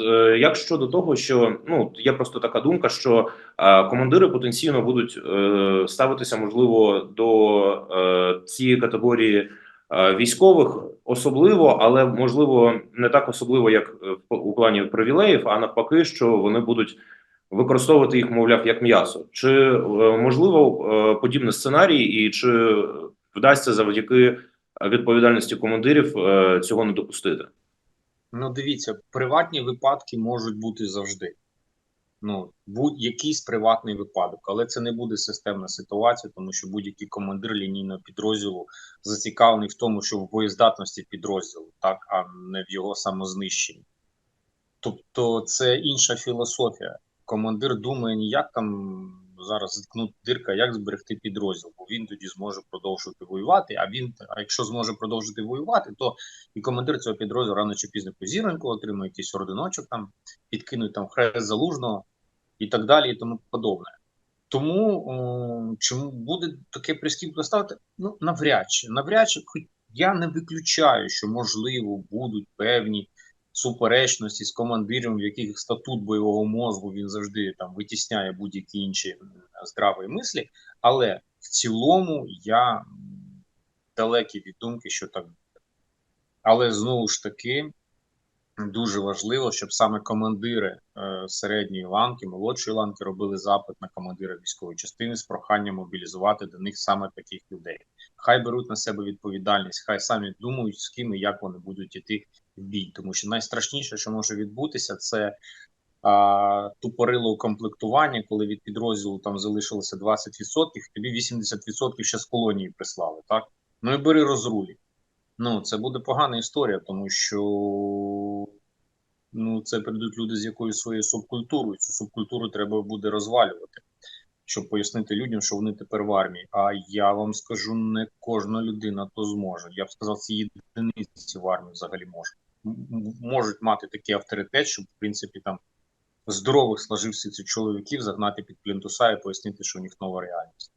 Е, Як щодо того, що ну є просто така думка, що е, командири потенційно будуть е, ставитися, можливо, до е, цієї категорії е, військових, особливо, але можливо не так особливо, як е, у плані привілеїв, а навпаки, що вони будуть використовувати їх, мовляв, як м'ясо. Чи е, можливо е, подібний сценарій, і чи вдасться завдяки відповідальності командирів цього не допустити? Ну, дивіться, приватні випадки можуть бути завжди. Ну, будь-якийсь приватний випадок, але це не буде системна ситуація, тому що будь-який командир лінійного підрозділу зацікавлений в тому, що в боєздатності підрозділу, так, а не в його самознищенні. Тобто це інша філософія. Командир думає не як там зараз зіткнути дирка, як зберегти підрозділ, бо він тоді зможе продовжувати воювати. А він, а якщо зможе продовжити воювати, то і командир цього підрозділу рано чи пізно позіроньку отримує якийсь орденочок, там підкинуть там хрест залужного і так далі, і тому подобне. Тому чому буде таке прискіпливо ставити? Ну навряд чи навряд чи, я не виключаю, що можливо будуть певні суперечності з командиром, в яких статут бойового мозку він завжди там витісняє будь-які інші здраві мислі. Але в цілому я далекий від думки, що так буде. Але знову ж таки дуже важливо, щоб саме командири е, середньої ланки, молодшої ланки робили запит на командира військової частини з проханням мобілізувати до них саме таких людей. Хай беруть на себе відповідальність, хай самі думають, з ким і як вони будуть іти в бій. Тому що найстрашніше, що може відбутися, це а, тупорило укомплектування, коли від підрозділу там залишилося 20%, тобі 80% ще з колонії прислали. Так ну і бери розрулі. Ну, це буде погана історія, тому що ну, це прийдуть люди з якоюсь своєю субкультурою. Цю субкультуру треба буде розвалювати, щоб пояснити людям, що вони тепер в армії. А я вам скажу, не кожна людина то зможе. Я б сказав, ці єдиниці в армії взагалі можуть. М- м- Можуть мати такий авторитет, щоб, в принципі, там здорових сложився цих чоловіків загнати під плінтуса і пояснити, що у них нова реальність.